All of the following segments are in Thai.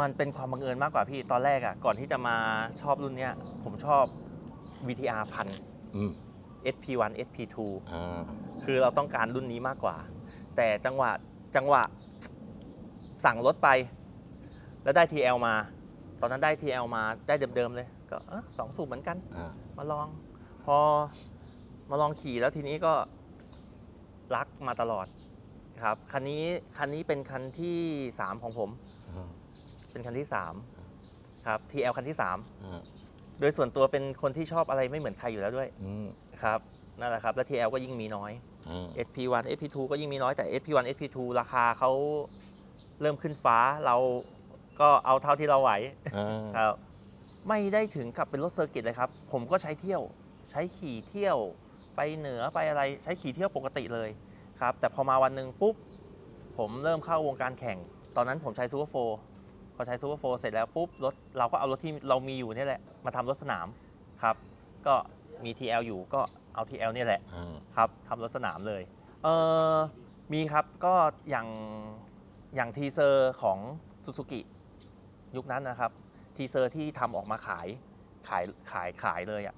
มันเป็นความบังเอิญมากกว่าพี่ตอนแรกอะก่อนที่จะมาชอบรุ่นเนี้ยผมชอบ VTR พัน อืม SP1 SP2 อ่า คือเราต้องการรุ่นนี้มากกว่า แต่จังหวะจังหวะสั่งรถไป แล้วได้ TL มา ตอนนั้นได้ TL มาได้เดิมๆเลย ก็เออสองสูบเหมือนกัน อ่า มาลอง พอมาลองขี่แล้วทีนี้ก็รักมาตลอดครับคันนี้คันนี้เป็นคันที่ 3 ของผม อ่า เป็นคันที่3ครับ TL คันที่อ่า3โดยส่วนตัวเป็นคนที่ชอบอะไรไม่เหมือนใครอยู่แล้วด้วยอืมครับนั่นแหละครับแล้ว TL ก็ยิ่งมีน้อยอ่า SP1 SP2 ก็ยิ่งมีน้อยแต่ SP1 SP2 ราคาเขาเริ่มขึ้นฟ้าเราก็เอาเท่าที่เราไหวอ่าครับไม่ได้ถึงกับเป็นรถเซอร์กิตเลยครับ ผมก็ใช้เที่ยว ใช้ขี่เที่ยวไปเหนือไปอะไรใช้ขี่เที่ยวปกติเลยครับ แต่พอมาวันหนึ่งปุ๊บ ผมเริ่มเข้าวงการแข่ง ตอนนั้นผมใช้ซูเปอร์โฟ พอใช้ซูเปอร์โฟเสร็จแล้วปุ๊บรถเราก็เอารถที่เรามีอยู่เนี่ยแหละมาทำรถสนามครับ ก็มี TL อยู่ก็เอา TL เนี่ยแหละอ่าครับทำรถสนามเลยเออมีครับก็อย่างอย่างทีเซอร์ของซูซูกิยุคนั้นนะครับ ทีเซอร์ที่ทำออกมาขายขายขายขายเลยอะ่ะ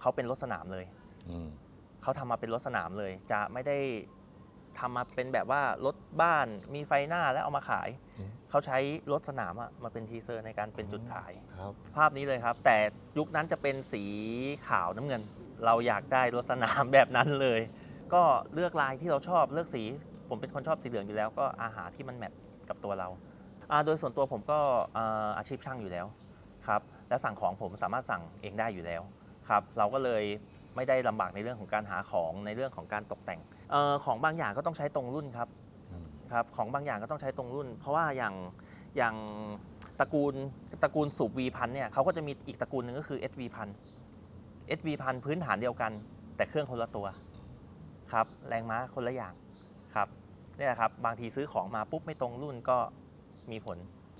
เขาเป็นรถสนามเลย อืมเขาทำมาเป็นรถสนามเลย จะไม่ได้ ทำมาเป็นแบบว่ารถบ้านมีไฟหน้าแล้วเอามาขาย เขาใช้รถสนามอะมาเป็นทีเซอร์ในการเป็นจุดขาย ครับ ภาพนี้เลยครับ แต่ยุคนั้นจะเป็นสีขาวน้ำเงิน เราอยากได้รถสนามแบบนั้นเลย ก็เลือกลายที่เราชอบเลือกสี ผมเป็นคนชอบสีเหลืองอยู่แล้ว ก็อาหารที่มันแมทกับตัวเราอ่าโดยส่วนตัวผมก็อ่าอาชีพช่างอยู่แล้วครับและสั่งของผมสามารถสั่งเองได้อยู่แล้วครับ เราก็เลยไม่ได้ลำบากในเรื่องของการหาของในเรื่องของการตกแต่ง เออของบางอย่างก็ต้องใช้ตรงรุ่นครับอืมครับของบางอย่างก็ต้องใช้ตรงรุ่น เพราะว่าอย่างอย่างตระกูลตระกูลสูบ V พันเนี่ยเขาก็จะมีอีกตระกูลหนึ่งก็คือ SV พัน SV พันพื้นฐานเดียวกัน แต่เครื่องคนละตัวครับแรงม้าคนละอย่างครับเนี่ยครับ บางทีซื้อของมาปุ๊บไม่ตรงรุ่นก็มีผล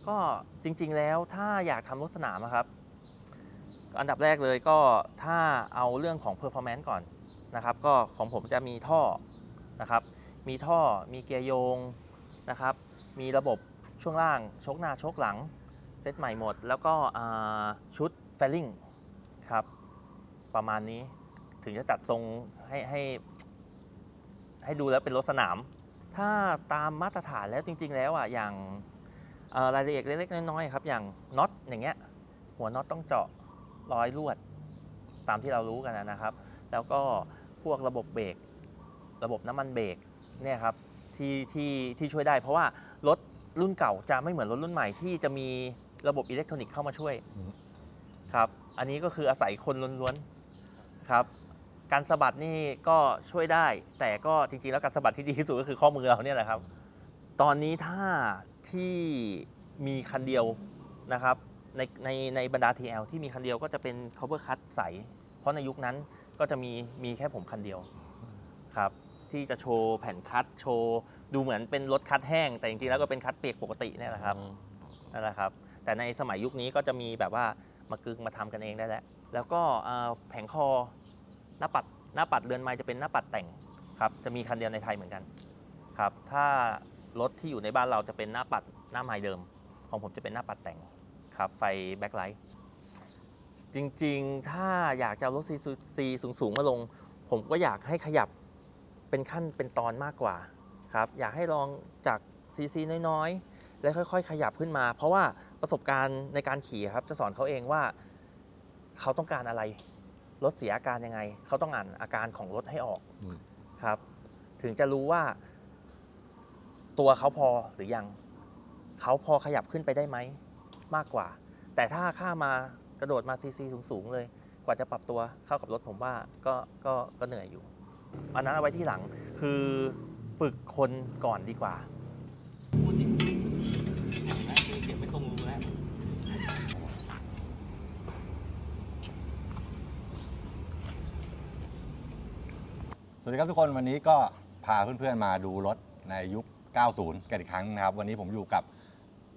ก็จริง ๆ แล้วถ้าอยากทำรถสนามอะครับ อันดับแรกเลยก็ถ้าเอาเรื่องของ performance ก่อนนะครับ ก็ของผมจะมีท่อ นะครับ มีท่อมีเกียร์โยงนะครับ มีระบบช่วงล่างชกหน้าชกหลัง เซตใหม่หมด แล้วก็ชุดแฟลลิ่งครับ ประมาณนี้ถึงจะจัดทรงให้ให้ให้ดูแล้วเป็นรถสนาม ถ้าตามมาตรฐานแล้วจริง ๆ แล้วอะอย่างรายละเอียดเล็กๆน้อยๆครับ อย่างน็อตอย่างเงี้ยหัวน็อตต้องเจาะร้อยลวด ตามที่เรารู้กันนะครับ แล้วก็พวกระบบเบรก ระบบน้ำมันเบรกเนี่ยครับที่ที่ที่ช่วยได้ เพราะว่ารถรุ่นเก่าจะไม่เหมือนรถรุ่นใหม่ที่จะมีระบบอิเล็กทรอนิกส์เข้ามาช่วยครับอันนี้ก็คืออาศัยคนล้วนๆครับการสะบัดนี่ก็ช่วยได้ แต่ก็จริงๆ แล้วการสะบัดที่ดีที่สุดก็คือข้อมือเราเนี่ยแหละครับ ตอนนี้ถ้าที่มีคันเดียวนะครับในในในบรรดา TL ที่มีคันเดียวก็จะเป็น cover cut ใส เพราะในยุคนั้นก็จะมีมีแค่ผมคันเดียวครับ ที่จะโชว์แผ่นคัดโชว์ดูเหมือนเป็นรถคัดแห้ง แต่จริงๆแล้วก็เป็นคัดเปียกปกติเนี่ยแหละครับนั่นแหละครับ แต่ในสมัยยุคนี้ก็จะมีแบบว่ามากึงมาทำกันเองได้แล้ว แล้วก็เอ่อแผงคอหน้าปัดหน้าปัดเรือนไม้จะเป็นหน้าปัดแต่งครับจะมีคันเดียวในไทยเหมือนกันครับถ้ารถที่อยู่ในบ้านเราจะเป็นหน้าปัดหน้าไม้เดิม ของผมจะเป็นหน้าปัดแต่งครับไฟแบ็คไลท์จริงๆ ถ้าอยากจะเอารถซีซีสูงๆมาลง ผมก็อยากให้ขยับ เป็นขั้นเป็นตอนมากกว่าครับอยากให้ลองจากซีซีน้อยๆ แล้วค่อยๆ ขยับขึ้นมา เพราะว่าประสบการณ์ในการขี่ครับจะสอนเขาเองว่าเขาต้องการอะไรรถเสียอาการยังไง เขาต้องอ่านอาการของรถให้ออกอืม ครับ ถึงจะรู้ว่า ตัวเขาพอหรือยัง เขาพอขยับขึ้นไปได้ไหม มากกว่า แต่ถ้าข้ามากระโดดมาซีซีสูง ๆ เลย กว่าจะปรับตัวเข้ากับรถผมว่าก็ก็ก็เหนื่อยอยู่ อันนั้นเอาไว้ที่หลังคือฝึกคนก่อนดีกว่าพูดดิเห็นไหมเขียนไม่ตรงรูแล้วสวัสดีครับทุกคนวันนี้ก็พาเพื่อนๆมาดูรถในยุค 90 กันอีกครั้งนะครับ วันนี้ผมอยู่กับ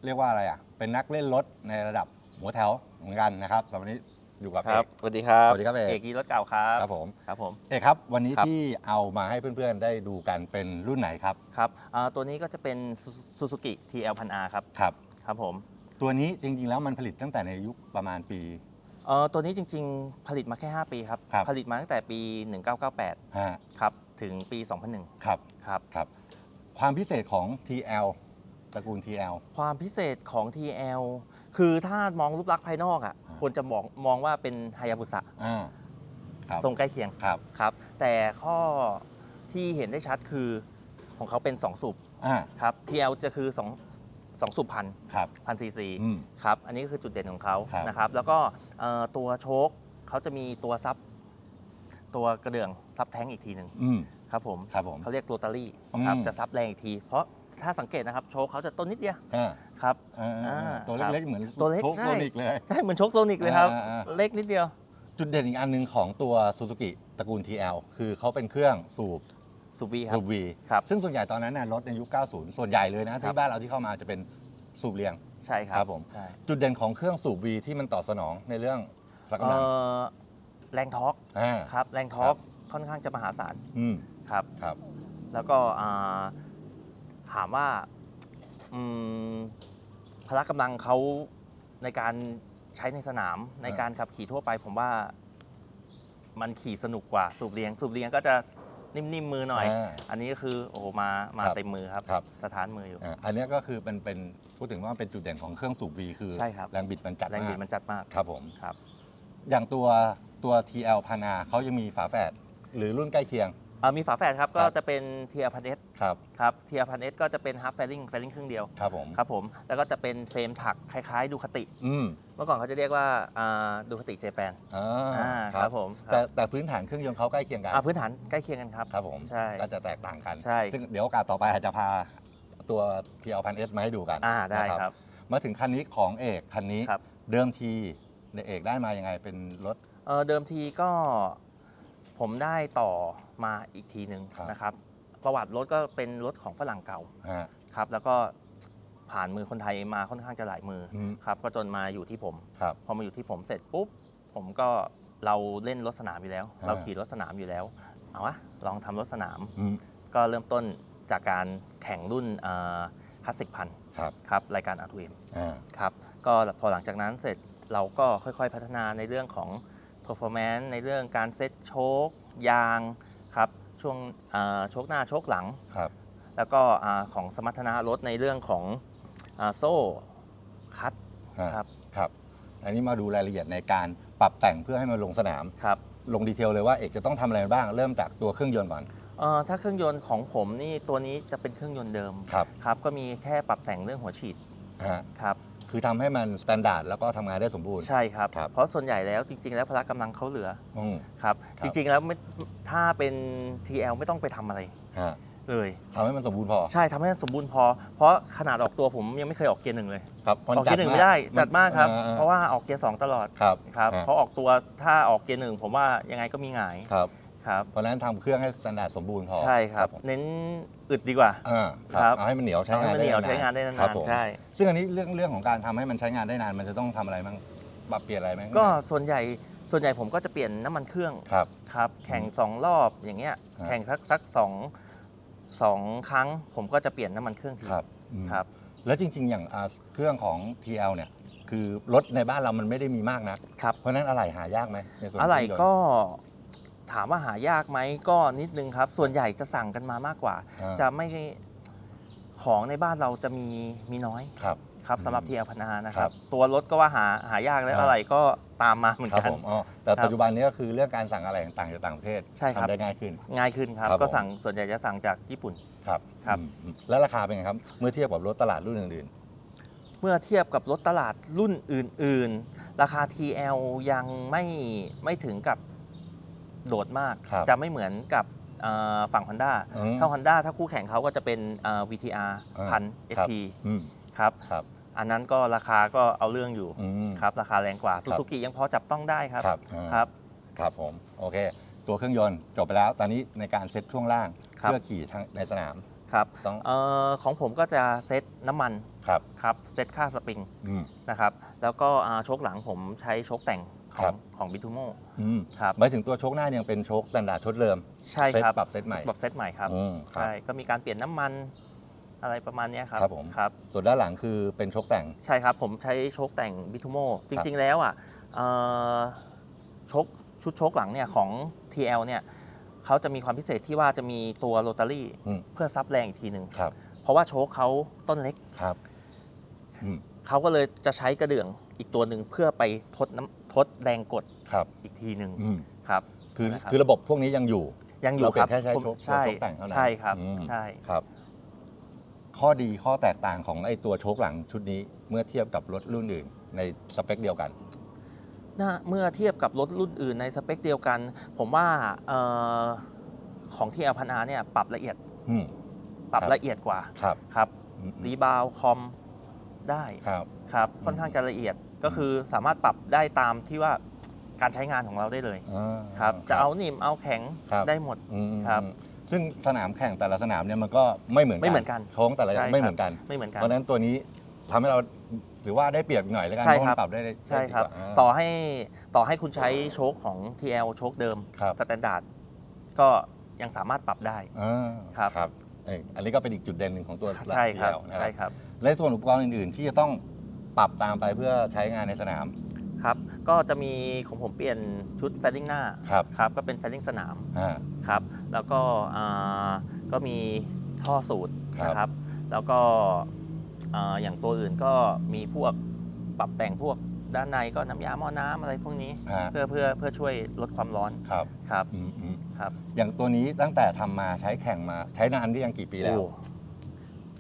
เรียกว่าอะไรอะ เป็นนักเล่นรถในระดับหัวแถวเหมือนกันนะครับสำหรับวันนี้ อยู่กับคเอรับก สวัสดีครับสวัสดีครับเอก เอกกีรถเก่าครับครับผมครับผม เอกครับ วันนี้ครับ ที่เอามาให้เพื่อนๆ ได้ดูกันเป็นรุ่นไหนครับครับอ่าตัวนี้ก็จะเป็นซูซูกิ TL พันอาครับครับ ครับผมตัวนี้จริงๆแล้วมันผลิตตั้งแต่ในยุคประมาณปี เออตัวนี้จริงๆ ผลิตมาแค่ 5 ปีครับ ครับ ผลิตมาตั้งแต่ปี 1998 ฮะครับ ถึงปี 2001 ครับครับ ครับ ความพิเศษของ TL ตระกูล TL ความพิเศษของ TL คือถ้ามองรูปลักษณ์ภายนอกอะอ่าควรจะมองมองว่าเป็นไฮยาบุสะอ่าครับทรงใกล้เคียงครับครับ แต่ข้อที่เห็นได้ชัดคือของเขาเป็น 2 สูบอ่าครับ TL จะคือ 2 2 สูบพันครับพันซีซีอืมครับ อันนี้ก็คือจุดเด่นของเขาครับนะครับ แล้วก็เอ่อตัวโชคเขาจะมีตัวซับตัวกระเดื่องซับแท้งอีกทีหนึ่งอืมครับผมครับผมเขาเรียกโรตารี่อืมครับจะซับแรงอีกที เพราะ ถ้าสังเกตนะครับโชคเขาจะต้นนิดเดียวอ่าครับ อ่าอ่าอ่าตัวครับเล็กๆเหมือนตัวเล็กโชคใช่ โซนิกเลย ใช่เหมือนโชคโซนิกเลยครับอ่าอ่าอ่า เล็กนิดเดียว จุดเด่นอีกอันหนึ่งของตัวซูซูกิตระกูล TL คือเขาเป็นเครื่องสูบสูบีครัสูบ บวีครับ ซึ่งส่วนใหญ่ตอนนั้นน่ะรถในยุค 90 ส่วนใหญ่เลยนะครัที่บบ้านเราที่เข้ามาจะเป็นสูบเรียง ใช่ครับครับผม ใช่จุดเด่นของเครื่องสูบวีที่มันตอบสนองในเรื่องพละเอ่กำลังอแรงทอร์กอ่า ครับ แรงทอร์กค่อนข้างจะมหาศาลอืม ครับ ครับ แล้วก็อ่า ถามว่าอืมพละกำลังเขาในการใช้ในสนามในการขับขี่ทั่วไป ผมว่ามันขี่สนุกกว่าสูบเรียง สูบเรียงก็จะนิ่มๆมือหน่อย อ่าอันนี้ก็คือโอ้โหมามาครับเต็มมือครับ ครับ สถานมืออยู่ อ่าอันเนี้ยก็คือเป็นเป็นพูดถึงว่าเป็นจุดเด่นของเครื่องสูบวีคือใช่ครับ แรงบิดมันจัดแรงบิดมากมันจัดมากครับผม ครับ อย่างตัวตัว TL พันอาเขายังมีฝาแฝดหรือรุ่นใกล้เคียง เอ่อมีฝาแฝดครับก็ครับจะเป็นเทียพันเอสครับครับเทียพันเอสก็จะเป็นฮาร์ฟแฟลิงแฟลิงครึ่งเดียวครับผมครับผมแล้วก็จะเป็นเฟรมถักคล้ายๆดูคติอืมเมื่อก่อนเขาจะเรียกว่าอ่าดูคติเจแปนอ่าอ่าครับผมครับแต่แต่พื้นฐานเครื่องยนต์เขาใกล้เคียงกันอ่าพื้นฐานใกล้เคียงกันครับ ครับผมใช่ก็จะแตกต่างกัน ใช่ ซึ่งเดี๋ยวโอกาสต่อไปอาจจะพาตัว TL พันเอสมาให้ดูกันอ่าได้นะครับ มาถึงคันนี้ของเอกคันนี้ครับ เดิมทีในเอกได้มายังไงเป็นรถ เอ่อเดิมทีก็ ผมได้ต่อมาอีกทีหนึ่งครับ นะครับประวัติรถก็เป็นรถของฝรั่งเก่าฮะ ครับ แล้วก็ผ่านมือคนไทยมาค่อนข้างจะหลายมืออม ครับ ก็จนมาอยู่ที่ผม ครับ พอมาอยู่ที่ผมเสร็จปุ๊บ ผมก็เราเล่นรถสนามอยู่แล้ว อ่า เราขี่รถสนามอยู่แล้ว เอาวะลองทำรถสนาม อืมก็เริ่มต้นจากการแข่งรุ่นคลาสสิกพันครับครับ รายการ R2M อ่า ครับ ก็พอหลังจากนั้นเสร็จเราก็ค่อยๆพัฒนาในเรื่องของ performance ในเรื่องการเซ็ตโชคยางครับช่วงอ่าโชคหน้าโชคหลัง ครับ แล้วก็อ่าของสมรรถนะรถในเรื่องของอาโซ่คัตอ่าครับครับ อันนี้มาดูรายละเอียดในการปรับแต่งเพื่อให้มันลงสนามครับลงดีเทลเลยว่าเอกจะต้องทำอะไรบ้างเริ่มจากตัวเครื่องยนต์ก่อนเอ่อถ้าเครื่องยนต์ของผมนี่ตัวนี้จะเป็นเครื่องยนต์เดิมครับครับก็มีแค่ปรับแต่งเรื่องหัวฉีดฮะครับ คือทำให้มันสแตนดาร์ดแล้วก็ทำงานได้สมบูรณ์ ใช่ครับ ครับ เพราะส่วนใหญ่แล้วจริง ๆ แล้วพละกำลังเขาเหลืออืม ครับ ครับจริง ๆ แล้วไม่ถ้าเป็น TL ไม่ต้องไปทำอะไรฮะเลยทำให้มันสมบูรณ์พอใช่ทำให้สมบูรณ์พอ เพราะขนาดออกตัวผมยังไม่เคยออกเกียร์หนึ่งเลย ครับออกเกียร์หนึ่งไม่ได้จัดมากครับ อ่เพราะว่าออกเกียร์สองตลอดครับครับอ่าเพราะออกตัวถ้าออกเกียร์หนึ่งผมว่ายังไงก็มีหงายครับ ครับเพราะฉะนั้นทำเครื่องให้สแตนดาร์ดสมบูรณ์พอใช่ครับ ผมเน้นอึดดีกว่า อ่าคครัรับ บเอาให้มันเหนียวใช้เอาให้งานมันได้เหนียวๆใช้งานได้นาครับนผมๆใช่ ซึ่งอันนี้เรื่องเรื่องของการทำให้มันใช้งานได้นานมันจะต้องทำอะไรบ้างปรับเปลี่ยนอะไรไหมก็ส่วนใหญ่ส่วนใหญ่ผมก็จะเปลี่ยนน้ำมันเครื่องครับ ครับ แข่งสองรอบอย่างเงี้ยครับ แข่งสักสักสองสองครั้ง ผมก็จะเปลี่ยนน้ำมันเครื่องทีครับอืมครับ แล้วจริง ๆ อย่างอ่าเครื่องของ TL เนี่ยคือรถในบ้านเรามันไม่ได้มีมากนะครับ เพราะฉะนั้นอะไหล่หายากไหมในส่วนอะไรเคงยนต์ ก็ ถามว่าหายากไหมก็นิดนึงครับ ส่วนใหญ่จะสั่งกันมามากกว่า อ่า จะไม่ของในบ้านเราจะมีมีน้อยครับ ครับอืมสำหรับทีเอลพนานะคครัรับ บ ตัวรถก็ว่าหาหายากแล้วอ่าอะไรก็ตามมาเหมือนครับกัน ผมอ๋อแต่ครับปัจจุบันนี้ก็คือเรื่องการสั่งอะไรต่างๆจากต่างประเทศใช่ครับ ทำได้ง่ายขึ้น ง่ายขึ้นครับ ครับก็ผมสั่งส่วนใหญ่จะสั่งจากญี่ปุ่น ครับครับ อืมอืมแล้วราคาเป็นไงครับ เมื่อเทียบกับรถตลาดรุ่นอื่น เมื่อเทียบกับรถตลาดรุ่นอื่น ๆ ราคา TL ยังไม่ไม่ถึงกับ โดดมาก ครับจะไม่เหมือนกับเอ่อฝั่ง Honda อืมถ้า Honda ถ้าคู่แข่งเขาก็จะเป็นเอ่อ VTR อ่า พัน ครับ ST ๆอืมครับครับอันนั้นก็ราคาก็เอาเรื่องอยู่อืม ครับราคาแรงกว่าซูซูกิยังพอจับต้องได้ครับครับอ่า ครับ ครับผม โอเค ตัวเครื่องยนต์จบไปแล้ว ตอนนี้ในการเซ็ตช่วงล่าง ครับ เพื่อขี่ทางในสนาม ครับต้องเอ่อของผมก็จะเซตน้ำมันครับครับเซตค่าสปริงอืม นะครับแล้วก็อ่าโชคหลังผมใช้โชคแต่งขคอรังบ ของบิทูโมอืมครับหมายถึงตัวโชคหน้ายังเป็นโชคสแตนดาร์ดชุดเดิม ใช่ครับเซตปรับเซตใหม่ ปรับเซตใหม่ครับอืมครับ ใช่ก็มีการเปลี่ยนน้ำมันอะไรประมาณเนี้ยครับครับผม ครับ ส่วนด้านหลังคือเป็นโชคแต่ง ใช่ครับ ผมใช้โชคแต่งบิทูโมจริงๆแล้วอะเอ่อโชคชุดโชคหลังเนี่ยของ TL เนี่ย เขาจะมีความพิเศษที่ว่าจะมีตัวโรตารี่อืม เพื่อซับแรงอีกทีหนึ่งครับเพราะว่าโชคเขาต้นเล็ก ครับอืมเขาก็เลยจะใช้กระเดื่องอีกตัวหนึ่งเพื่อไปทดน้ำทดแรงกดครับอีกทีหนึ่งอืมครับ คือนะครับ คือระบบพวกนี้ยังอยู่ ยังอยู่เราเปคลี่รัยนแค่ใช้ผมโชคใช่โชคแต่งเท่านั้นใช่ครับอืม ใช่ครับ ข้อดีข้อแตกต่างของไอ้ตัวโชคหลังชุดนี้เมื่อเทียบกับรถรุ่นอื่นในสเปคเดียวกัน น่าเมื่อเทียบกับรถรุ่นอื่นในสเปคเดียวกัน ผมว่าเออของที่ l พันอาเนี่ยปรับละเอียดอืม ปรับครับ ละเอียดกว่าครับครับอืมรีบาวคอมได้ครับ ครับอืมค่อนข้างจะละเอียดก็คือสามารถปรับได้ตามที่ว่าการใช้งานของเราได้เลยอ่า ครับจะเอานิ่มเอาแข็งครับ ได้หมด อืมครับซึ่งสนามแข่งแต่ละสนามเนี่ยมันก็ไม่เหมือนกันไม่เหมือนกัน โค้งแต่ละอย่างใช่ไม่เหมือนกัน ไม่เหมือนกัน เพราะฉะนั้นตัวนี้ทำให้เรา ถือว่าได้เปรียบหน่อยแล้วกันใช่เพราะครัมับ นปรับได้ได้ใช่ครับ ดีกว่าต่อให้ต่อให้คุณใช้โชคของ TL โชคเดิมครับ สแตนดาร์ดก็ยังสามารถปรับได้ อ่าครับ ครับเอ้ยอันนี้ก็เป็นอีกจุดเด่นหนึ่งของตัวใช่ครับ TL นะใช่ครับ และส่วนอุปกรณ์อื่นๆ ที่จะต้องปรับตามไปเพื่อใช้งานในสนามครับ ก็จะมีของผมเปลี่ยนชุดแฟลลิ่งหน้าครับครับ ก็เป็นแฟลลิ่งสนามอ่า ครับ แล้วก็อ่าก็มีท่อสูตรครับ นะครับ แล้วก็ อ่าอย่างตัวอื่นก็มีพวกปรับแต่งพวกด้านในก็น้ำยาหม้อน้ำอะไรพวกนี้ ฮะ เพื่อเพื่อเพื่อช่วยลดความร้อนครับครับอืมอืมครับอย่างตัวนี้ตั้งแต่ทำมาใช้แข่งมาใช้นานที่ยังกี่ปีแล้ว โอ้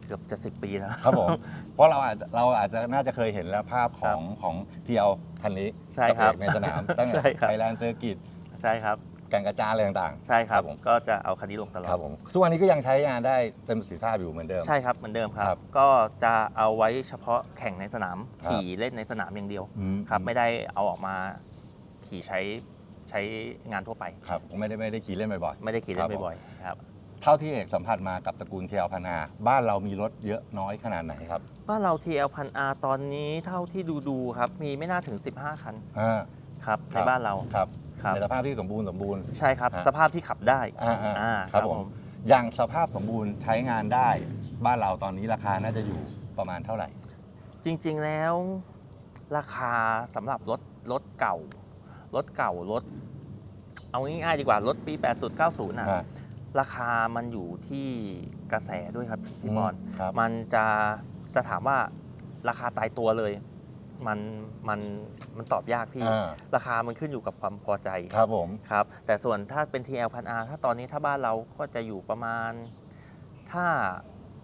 เกือบจะสิบปีแล้ว ครับผม เพราะเราอาจจะเราอาจจะน่าจะเคยเห็นแล้วภาพของของเทียวคันนี้ใช่กับครับเอกในสนามตั้งแต่ใช่ครับ ไทยแลนด์เซอร์กิตใช่ครับ แก่งกระจานอะไรต่างๆ ใช่ครับผมก็จะเอาคันนี้ลงตลอดครับผมทุกวันนี้ก็ยังใช้งานได้เต็มประสิทธิภาพอยู่เหมือนเดิม ใช่ครับเหมือนเดิมครัครับบ ก็จะเอาไว้เฉพาะแข่งในสนามครับ ขี่เล่นในสนามอย่างเดียวอืครับไม่ได้เอาออกมาขี่ใช้ใช้งานทั่วไป ครับไม่ได้ไม่ได้ขี่เล่นบ่อย ไม่ได้ขี่เล่ครันบผม บ่อยๆครับๆเท่าที่เอกสัมผัสมากับตระกูลเทียวพนาบ้านเรามีรถเยอะน้อยขนาดไหนครับบ้านเรา TL พันอาตอนนี้เท่าที่ดูดูๆครับมีไม่น่าถึง 15 คันอ่า ครับคในรับ บ้านเรา ครับ ครับในสภาพที่สมบูรณ์สมบูรณ์ ใช่ครับ ฮะ สภาพที่ขับได้อ่าอ่าอ่าครับผมอย่างสภาพสมบูรณ์ใช้งานได้ บ้านเราตอนนี้ราคาน่าจะอยู่ประมาณเท่าไหร่ จริงๆแล้ว ราคาสำหรับรถรถเก่ารถเก่ารถ เอาง่ายๆดีกว่ารถปี 80 90น่ะอ่าราคามันอยู่ที่กระแสด้วยครับพี่บอล ครับ มันจะจะถามว่าราคาตายตัวเลย มันมันมันตอบยากพี่ อ่า ราคามันขึ้นอยู่กับความพอใจครับผม ครับ แต่ส่วนถ้าเป็น TL พันอาถ้าตอนนี้ถ้าบ้านเราก็จะอยู่ประมาณ ถ้า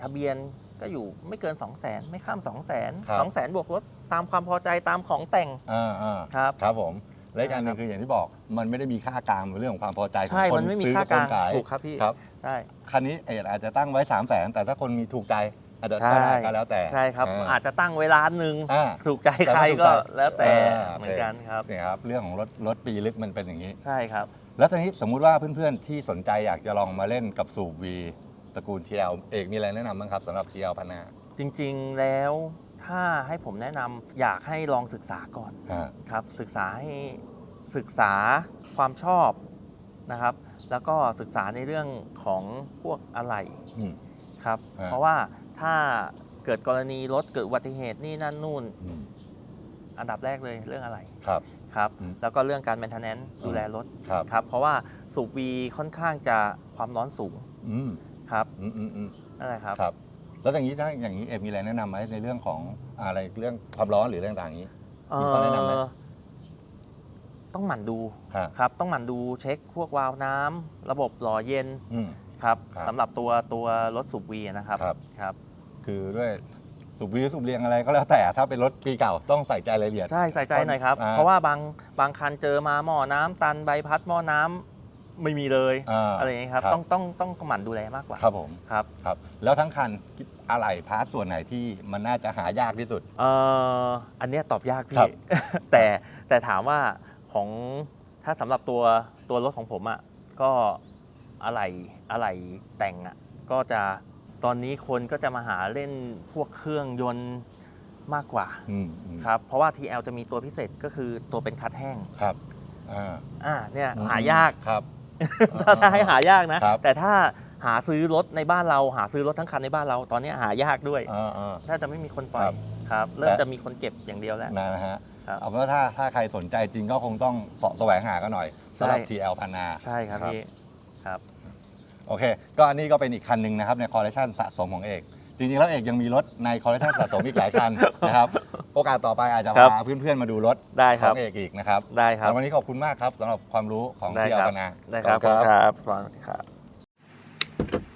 ทะเบียนก็อยู่ไม่เกิน 2 0 0 0 0 0 ไม่ข้าม 2 0 0 0 0 0 2 0 0 0 0 บวกลดตามความพอใจตามของแต่งอ่าอ่าครับ ครับผม และอีกอันหนึครังบคืออย่างที่บอกมันไม่ได้มีค่ากลางในเรื่องของความพอใจของใช่ คนมันไม่มีซื้อค่ากับกคลานงขายถูกครับพี่ ครับ ใช่ คันนี้เอกอาจจะตั้งไว้ 3 0 0แสนแต่ถ้าคนมีถูกใจ อาจจะใช่ก็ได้ก็แล้วแต่ใช่ครับ อ่า อาจจะตั้งเวลาหนึ่งอ่าถูกใจใครก็แล้วแต่อ่า เหมือนกันครับ เนี่ยครับเรื่องของรถรถปีลึกมันเป็นอย่างนี้ ใช่ครับ แล้วตอนนี้สมมุติว่าเพื่อนๆที่สนใจอยากจะลองมาเล่นกับสูบวีตระกูล TL เอกมีอะไรแนะนำบ้างครับสำหรับ TL พันนาจริงๆแล้วถ้าให้ผมแนะนำอยากให้ลองศึกษาก่อนอ่า ครับ ศึกษาให้ศึกษาความชอบนะครับ แล้วก็ศึกษาในเรื่องของพวกอะไหล่อืมครับ ฮะเพราะว่า ถ้าเกิดกรณีรถเกิดอุบัติเหตุนี่นั่นนู่น อืมอันดับแรกเลยเรื่องอะไรครับ ครับ อืม แล้วก็เรื่องการ maintenance ดูแลรถครับครับ เพราะว่าสูบวีค่อนข้างจะความร้อนสูงอืมครับอืมอืมอืมนั่นแหละครับ ครับ แล้วอย่างนี้ถ้าอย่างนี้เอกมีอะไรแนะนำไหมในเรื่องของอะไรเรื่องความร้อนหรือเรื่องต่างๆนี้ มีข้อแนะนำไหม เอ่อต้องหมั่นดูฮะครับ ต้องหมั่นดูเช็คพวกวาล์วน้ำระบบหล่อเย็นอืม ครับครับ สำหรับตัวตัวรถสูบวีนะครับครับ ครับ คือด้วยสูบวีสูบเรียงอะไรก็แล้วแต่ถ้าเป็นรถปีเก่าต้องใส่ใจรายละเอียด ใช่ใส่ใจหน่อยครับ อ่า เพราะว่าบางบางคันเจอมาหม้อน้ำตันใบพัดหม้อน้ำไม่มีเลยาอะไรอย่างนี้ยครับ ต้องต้องต้องหมั่นดูแลมากกว่าครับผมครับครับ แล้วทั้งคันอะไหล่พาร์ทส่วนไหนที่มันน่าจะหายากที่สุด เอ่ออันเนี้ยตอบยากครัพี่ บ แต่แต่ถามว่าของถ้าสำหรับตัวตัวรถของผมอะก็อะไรอะไรแต่งอะก็จะ ตอนนี้คนก็จะมาหาเล่นพวกเครื่องยนต์มากกว่าอืมอืมครับ เพราะว่า TL จะมีตัวพิเศษก็คือตัวเป็นคัดแห้งครับอ่าอ่าเนี่ยอืมหายาก ครับ ถ้าถ้าให้หายากนะ ครับ แต่ถ้าหาซื้อรถในบ้านเราหาซื้อรถทั้งคันในบ้านเรา ตอนนี้หายากด้วยอ่าอ่าน่าจะไม่มีคนปล่อคยรับ ครับ เริ่มแต่จะมีคนเก็บอย่างเดียวแล้ว นะฮะครับ เอาเป็นว่าถ้าถ้าใครสนใจจริงก็คงต้องเสาะแสวงหากันหน่อยสำหรับใช่ TL พันนา ใช่ครับครับ พี่ครับ โอเค ก็อันนี้ก็เป็นอีกคันหนึ่งนะครับในคอลเลคชันสะสมของเอก จริงๆ แล้วเอกยังมีรถในคอลเลคชันสะสมอีกหลายคันนะครับ โอกาสต่อไปอาจจะครับพาเพื่อนๆ มาดูรถได้ขครัอบ งเอกอีกนะครับได้ครับแต่วันนี้ขอบคุณมากครับสำหรับความรู้ของได้ TL ครับพันนาได้ครับขอณครับสวัสดีครับ